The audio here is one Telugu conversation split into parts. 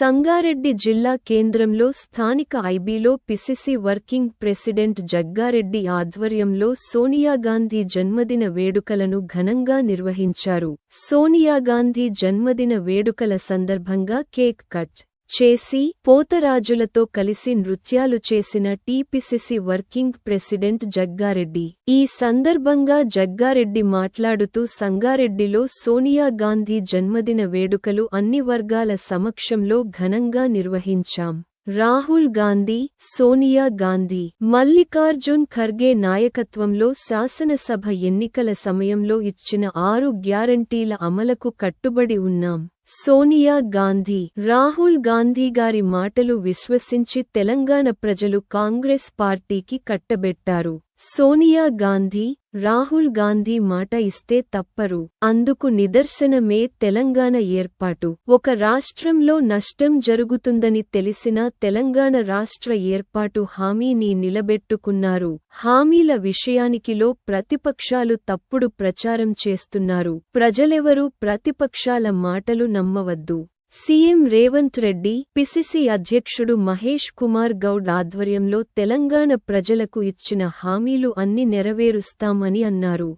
సంగారెడ్డి జిల్లా కేంద్రంలో స్థానిక ఐబీలో పిసిసి వర్కింగ్ ప్రెసిడెంట్ జగ్గారెడ్డి ఆధ్వర్యంలో సోనియాగాంధీ జన్మదిన వేడుకలను ఘనంగా నిర్వహించారు. సోనియాగాంధీ జన్మదిన వేడుకల సందర్భంగా కేక్ కట్ చేసి పోతరాజులతో కలిసి నృత్యాలు చేసిన టీపీసీసీ వర్కింగ్ ప్రెసిడెంట్ జగ్గారెడ్డి. ఈ సందర్భంగా జగ్గారెడ్డి మాట్లాడుతూ సంగారెడ్డిలో సోనియా గాంధీ జన్మదిన వేడుకలు అన్ని వర్గాల సమక్షంలో ఘనంగా నిర్వహించాం. రాహుల్ గాంధీ సోనియా గాంధీ మల్లికార్జున్ ఖర్గే నాయకత్వంలో శాసనసభ ఎన్నికల సమయంలో ఇచ్చిన ఆరు గ్యారంటీల అమలకు కట్టుబడి ఉన్నాం. సోనియా గాంధీ రాహుల్ గాంధీ గారి మాటలు విశ్వసించి తెలంగాణ ప్రజలు కాంగ్రెస్ పార్టీకి కట్టబెట్టారు. సోనియా గాంధీ రాహుల్ గాంధీ మాట ఇస్తే తప్పరు. అందుకు నిదర్శనమే తెలంగాణ ఏర్పాటు. ఒక రాష్ట్రంలో నష్టం జరుగుతుందని తెలిసినా తెలంగాణ రాష్ట్ర ఏర్పాటు హామీని నిలబెట్టుకున్నారు. హామీల విషయానికిలో ప్రతిపక్షాలు తప్పుడు ప్రచారం చేస్తున్నారు. ప్రజలెవరూ ప్రతిపక్షాల మాటలు నమ్మవద్దు. సీఎం రేవంత్ రెడ్డి పిసిసి అధ్యక్షుడు మహేష్ కుమార్ గౌడ్ ఆధ్వర్యంలో తెలంగాణ ప్రజలకు ఇచ్చిన హామీలు అన్ని నెరవేరుస్తామని అన్నారు.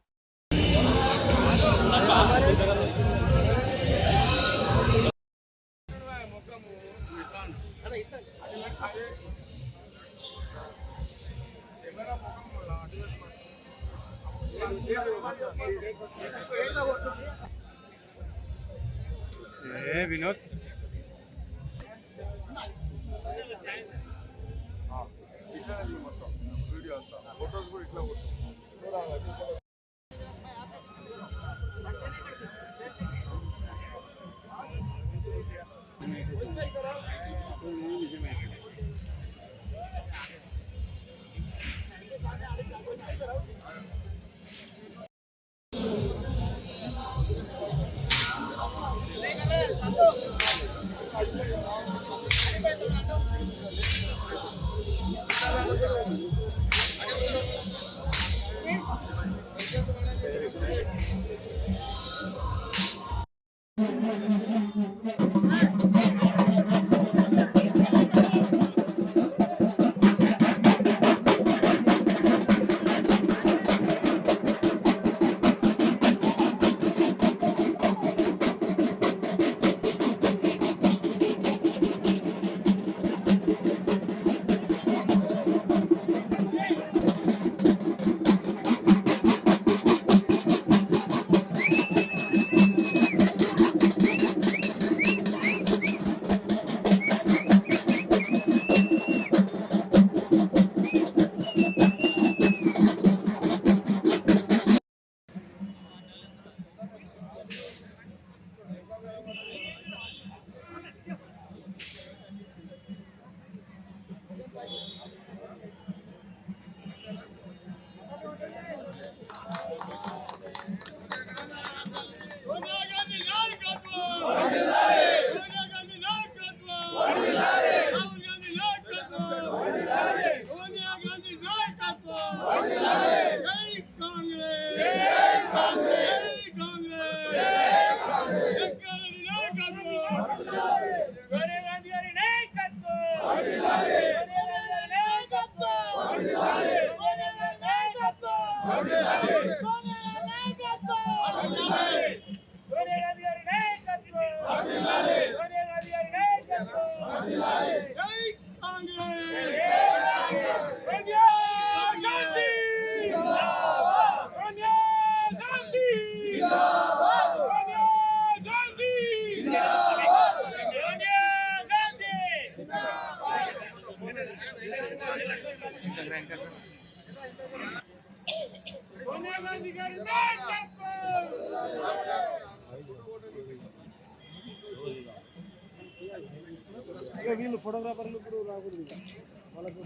ఏ వినోద్ ఇట్లానే మొత్తం వీడియో అంతా ఫొటోస్ కూడా ఇట్లా వీళ్ళు ఫోటోగ్రాఫర్లు ఇప్పుడు రాకూడదు వాళ్ళకు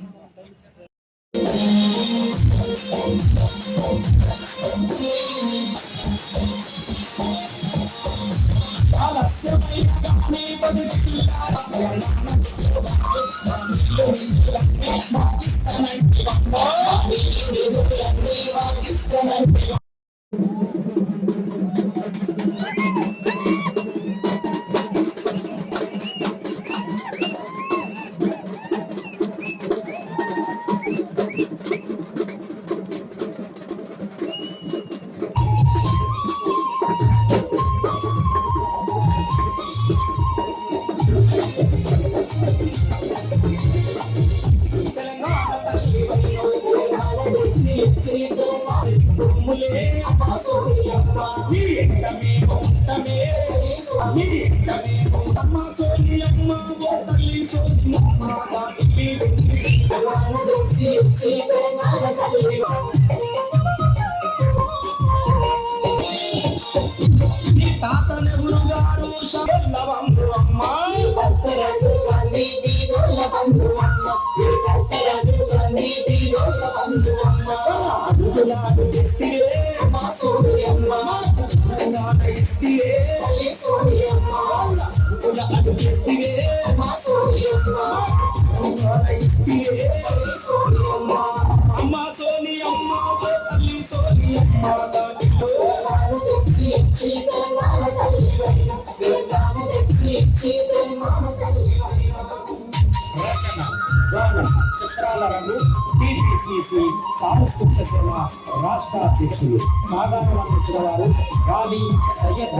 నీ ఎండమే పొందమే నీ ఎండమే అమ్మా. అమ్మ తెలంగాణ ఇస్తివే తల్లి సోని అమ్మ అమ్మ సోని అమ్మ ఓ తల్లి సోని అమ్మ దాటిలో తెలంగాణ తెచ్చి ఇచ్చి తెలంగాణ తల్లివైన తెలంగాణ తెచ్చి ఇచ్చి తెలంగాణ తల్లివైన రచన గానం చిత్రాల రంగు టిపిసిసి సాంస్కృతిక సేవ రాష్ట్ర అధ్యక్షులు సాధారణ అధ్యక్షుల వారు రాలి సయ్యద్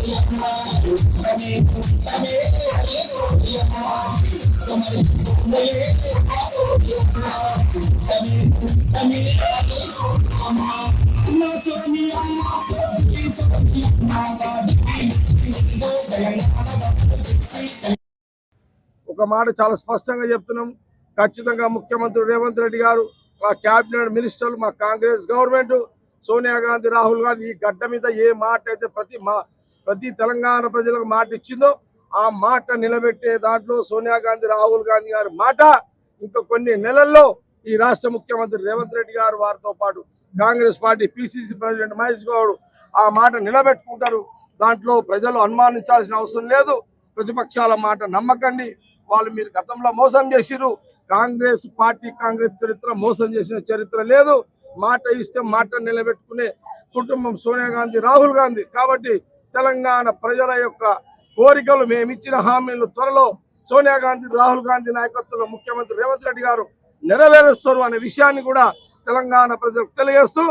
ఈ సంబరు తొమ్మిది నాని ఒక మాట చాలా స్పష్టంగా చెప్తున్నాం. ఖచ్చితంగా ముఖ్యమంత్రి రేవంత్ రెడ్డి గారు మా క్యాబినెట్ మినిస్టర్లు మా కాంగ్రెస్ గవర్నమెంట్ సోనియా గాంధీ రాహుల్ గాంధీ ఈ గడ్డ మీద ఏ మాట అయితే ప్రతి మా ప్రతి తెలంగాణ ప్రజలకు మాట ఇచ్చిందో ఆ మాట నిలబెట్టే దాంట్లో సోనియా గాంధీ రాహుల్ గాంధీ గారి మాట ఇంకా కొన్ని నెలల్లో ఈ రాష్ట్ర ముఖ్యమంత్రి రేవంత్ రెడ్డి గారు వారితో పాటు Congress party PCC president Mahesh Goud ఆ మాట నిలబెట్టుకుంటారు. దాంట్లో ప్రజలు అనుమానించాల్సిన అవసరం లేదు. ప్రతిపక్షాల మాట నమ్మకండి. వాళ్ళు మీరు గతంలో మోసం చేసిరు కాంగ్రెస్ పార్టీ కాంగ్రెస్ చరిత్ర మోసం చేసిన చరిత్ర లేదు. మాట ఇస్తే మాట నిలబెట్టుకునే కుటుంబం సోనియా గాంధీ రాహుల్ గాంధీ. కాబట్టి తెలంగాణ ప్రజల యొక్క కోరికలు మేము ఇచ్చిన హామీలు త్వరలో సోనియా గాంధీ రాహుల్ గాంధీ నాయకత్వంలో ముఖ్యమంత్రి రేవంత్ రెడ్డి గారు నెరవేరుస్తారు అనే విషయాన్ని కూడా తెలంగాణ ప్రజలకు తెలియజేస్తూ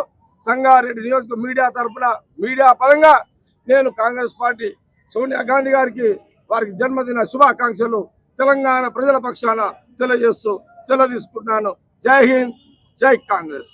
సంగారెడ్డి నియోజక మీడియా తరఫున మీడియా పరంగా నేను కాంగ్రెస్ పార్టీ సోనియా గాంధీ గారికి వారికి జన్మదిన శుభాకాంక్షలు తెలంగాణ ప్రజల పక్షాన తెలియజేస్తూ సెలవు తీసుకుంటున్నాను. జై హింద్ జై Congress.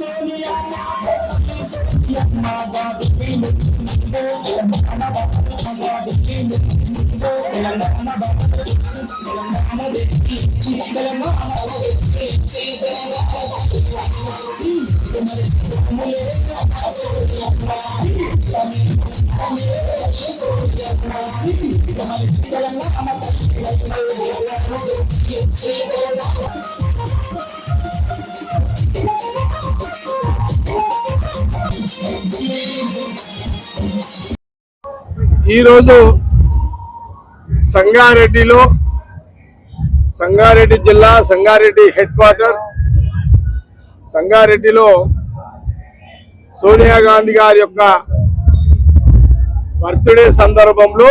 Sonia, I'm not going to. I'm not going to. I'm not going to. I'm not going to. I'm not going to. I'm not going to. I'm not going to. I'm not going to. I'm not going to. I'm not going to. I'm not going to. I'm not going to. I'm not going to. I'm not going to. I'm not going to. I'm not going to ఈరోజు సంగారెడ్డిలో సంగారెడ్డి జిల్లా సంగారెడ్డి హెడ్ క్వార్టర్ సంగారెడ్డిలో సోనియా గాంధీ గారి యొక్క బర్త్డే సందర్భంలో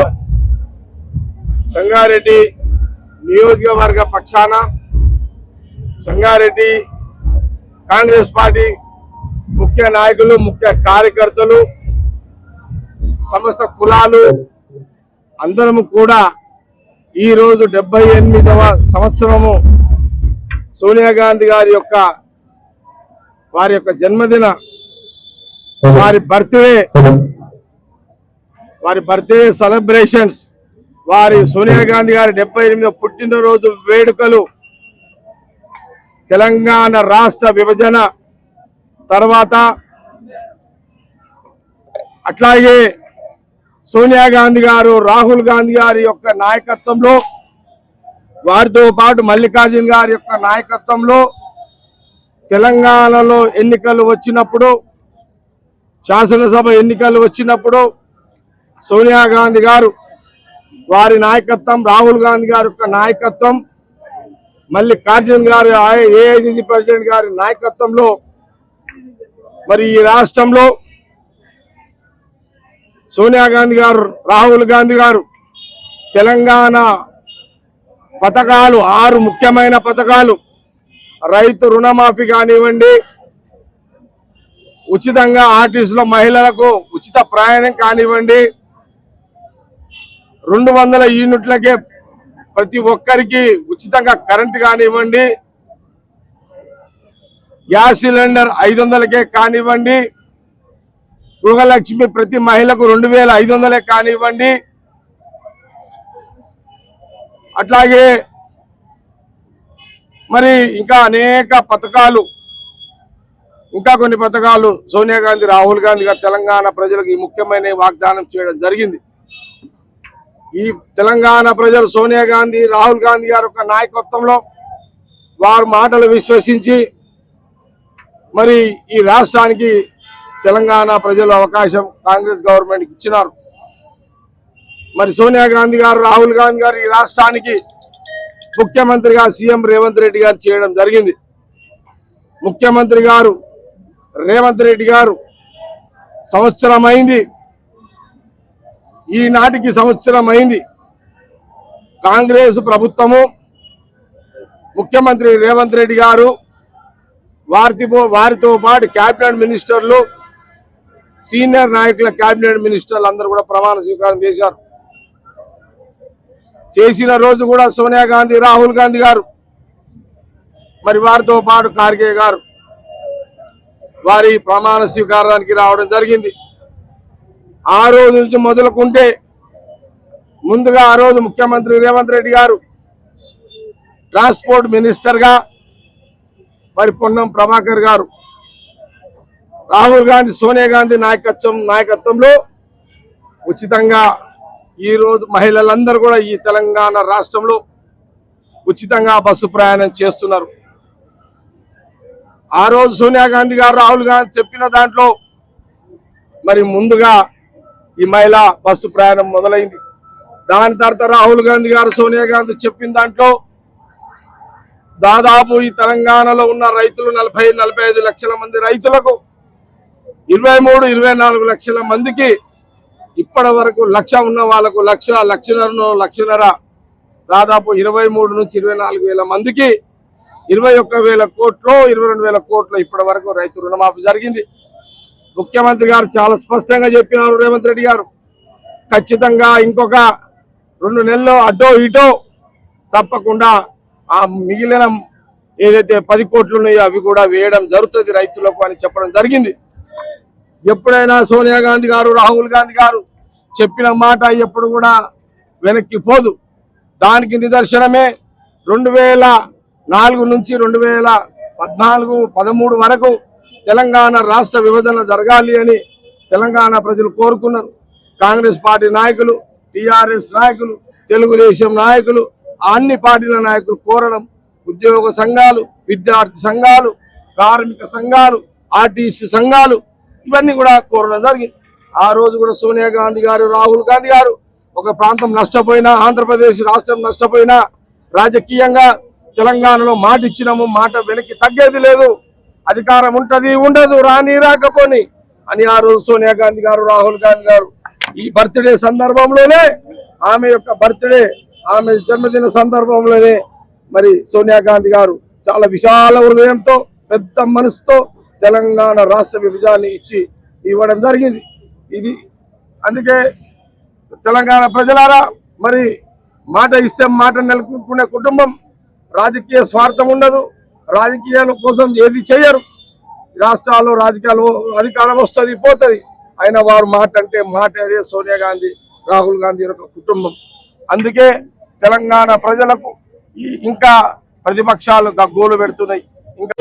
సంగారెడ్డి నియోజకవర్గ పక్షాన సంగారెడ్డి కాంగ్రెస్ పార్టీ ముఖ్య నాయకులు ముఖ్య కార్యకర్తలు సమస్త కులాలు అందరము కూడా ఈ రోజు డెబ్బై ఎనిమిదవ సంవత్సరము సోనియా గాంధీ గారి యొక్క వారి యొక్క జన్మదిన వారి బర్త్డే వారి బర్త్డే సెలబ్రేషన్స్ వారి సోనియా గాంధీ గారి డెబ్బై ఎనిమిదవ పుట్టినరోజు వేడుకలు తెలంగాణ రాష్ట్ర విభజన తర్వాత అట్లాగే సోనియా గాంధీ గారు రాహుల్ గాంధీ గారి యొక్క నాయకత్వంలో వారితో పాటు మల్లికార్జున్ గారి యొక్క నాయకత్వంలో తెలంగాణలో ఎన్నికలు వచ్చినప్పుడు శాసనసభ ఎన్నికలు వచ్చినప్పుడు సోనియా గాంధీ గారు వారి నాయకత్వం రాహుల్ గాంధీ గారి యొక్క నాయకత్వం మల్లికార్జున్ గారు ఏఐసిసి ప్రెసిడెంట్ గారి నాయకత్వంలో మరి ఈ రాష్ట్రంలో సోనియా గాంధీ గారు రాహుల్ గాంధీ గారు తెలంగాణ పథకాలు ఆరు ముఖ్యమైన పథకాలు రైతు రుణమాఫీ కానివ్వండి ఉచితంగా ఆర్టీసులో మహిళలకు ఉచిత ప్రయాణం కానివ్వండి రెండు వందల యూనిట్లకే ప్రతి ఒక్కరికి ఉచితంగా కరెంట్ కానివ్వండి గ్యాస్ సిలిండర్ ఐదు వందలకే కానివ్వండి. గృహలక్ష్మి ప్రతి మహిళకు రెండు వేల ఐదు వందలే కానివ్వండి. అట్లాగే మరి ఇంకా అనేక పథకాలు ఇంకా కొన్ని పథకాలు సోనియా గాంధీ రాహుల్ గాంధీ గారు తెలంగాణ ప్రజలకు ఈ ముఖ్యమైన వాగ్దానం చేయడం జరిగింది. ఈ తెలంగాణ ప్రజలు సోనియా గాంధీ రాహుల్ గాంధీ గారి యొక్క నాయకత్వంలో వారు మాటలు విశ్వసించి మరి ఈ రాష్ట్రానికి తెలంగాణ ప్రజలు అవకాశం కాంగ్రెస్ గవర్నమెంట్ ఇచ్చినారు. మరి సోనియా గాంధీ గారు రాహుల్ గాంధీ గారు ఈ రాష్ట్రానికి ముఖ్యమంత్రిగా సీఎం రేవంత్ రెడ్డి గారు చేయడం జరిగింది. ముఖ్యమంత్రి గారు రేవంత్ రెడ్డి గారు సంవత్సరమైంది. ఈనాటికి సంవత్సరమైంది. కాంగ్రెస్ ప్రభుత్వము ముఖ్యమంత్రి రేవంత్ రెడ్డి గారు వారితో వారితో పాటు క్యాబినెట్ మినిస్టర్లు సీనియర్ నాయకుల క్యాబినెట్ మినిస్టర్లు అందరూ కూడా ప్రమాణ స్వీకారం చేశారు. చేసిన రోజు కూడా సోనియా గాంధీ రాహుల్ గాంధీ గారు మరి వారితో పాటు ఖార్గే గారు వారి ప్రమాణ స్వీకారానికి రావడం జరిగింది. ఆ రోజు నుంచి మొదలుకుంటే ముందుగా ఆ రోజు ముఖ్యమంత్రి రేవంత్ రెడ్డి గారు ట్రాన్స్పోర్ట్ మినిస్టర్గా మరి పొన్నం ప్రభాకర్ గారు రాహుల్ గాంధీ సోనియా గాంధీ నాయకత్వం నాయకత్వంలో ఉచితంగా ఈ రోజు మహిళలందరూ కూడా ఈ తెలంగాణ రాష్ట్రంలో ఉచితంగా బస్సు ప్రయాణం చేస్తున్నారు. ఆ రోజు సోనియా గాంధీ గారు రాహుల్ గాంధీ చెప్పిన దాంట్లో మరి ముందుగా ఈ మహిళ బస్సు ప్రయాణం మొదలైంది. దాని తర్వాత రాహుల్ గాంధీ గారు సోనియా గాంధీ చెప్పిన దాంట్లో దాదాపు ఈ తెలంగాణలో ఉన్న రైతులు నలభై నలభై ఐదు లక్షల మంది రైతులకు ఇరవై మూడు ఇరవై నాలుగు లక్షల మందికి ఇప్పటి వరకు లక్ష ఉన్న వాళ్ళకు లక్ష లక్షన్నరను లక్షన్నర దాదాపు ఇరవై మూడు నుంచి ఇరవై నాలుగు వేల మందికి ఇరవై ఒక్క వేల కోట్లు ఇరవై రెండు వేల కోట్లు ఇప్పటి వరకు రైతు రుణమాఫీ జరిగింది. ముఖ్యమంత్రి గారు చాలా స్పష్టంగా చెప్పినారు రేవంత్ రెడ్డి గారు. ఖచ్చితంగా ఇంకొక రెండు నెలల్లో అడ్డో ఇటో తప్పకుండా ఆ మిగిలిన ఏదైతే పది కోట్లు ఉన్నాయో అవి కూడా వేయడం జరుగుతుంది రైతులకు అని చెప్పడం జరిగింది. ఎప్పుడైనా సోనియా గాంధీ గారు రాహుల్ గాంధీ గారు చెప్పిన మాట ఎప్పుడు కూడా వెనక్కి పోదు. దానికి నిదర్శనమే రెండు వేల నాలుగు నుంచి రెండు వేల పద్నాలుగు పదమూడు వరకు తెలంగాణ రాష్ట్ర విభజన జరగాలి అని తెలంగాణ ప్రజలు కోరుకున్నారు. కాంగ్రెస్ పార్టీ నాయకులు టిఆర్ఎస్ నాయకులు తెలుగుదేశం నాయకులు అన్ని పార్టీల నాయకులు కోరడం ఉద్యోగ సంఘాలు విద్యార్థి సంఘాలు కార్మిక సంఘాలు ఆర్టీసీ సంఘాలు ఇవన్నీ కూడా కోరడం జరిగింది. ఆ రోజు కూడా సోనియా గాంధీ గారు రాహుల్ గాంధీ గారు ఒక ప్రాంతం నష్టపోయినా ఆంధ్రప్రదేశ్ రాష్ట్రం నష్టపోయినా రాజకీయంగా తెలంగాణలో మాట ఇచ్చినాము మాట వెనక్కి తగ్గేది లేదు. అధికారం ఉంటుంది ఉండదు రాని రాకపోని. అని ఆ రోజు సోనియా గాంధీ గారు రాహుల్ గాంధీ గారు ఈ బర్త్డే సందర్భంలోనే ఆమె యొక్క బర్త్డే ఆమె జన్మదిన సందర్భంలోనే మరి సోనియా గాంధీ గారు చాలా విశాల హృదయంతో పెద్ద మనసుతో తెలంగాణ రాష్ట్ర విభజాన్ని ఇచ్చి ఇవ్వడం జరిగింది. ఇది అందుకే తెలంగాణ ప్రజలారా మరి మాట ఇస్తే మాట నెలకొల్పుకునే కుటుంబం రాజకీయ స్వార్థం ఉండదు. రాజకీయాల కోసం ఏది చేయరు. రాష్ట్రాల్లో రాజకీయాలు అధికారం వస్తుంది పోతుంది. అయినా వారు మాట అంటే మాట అదే సోనియా గాంధీ రాహుల్ గాంధీ యొక్క కుటుంబం. అందుకే తెలంగాణ ప్రజలకు ఇంకా ప్రతిపక్షాలు గగ్గోలు పెడుతున్నాయి. ఇంకా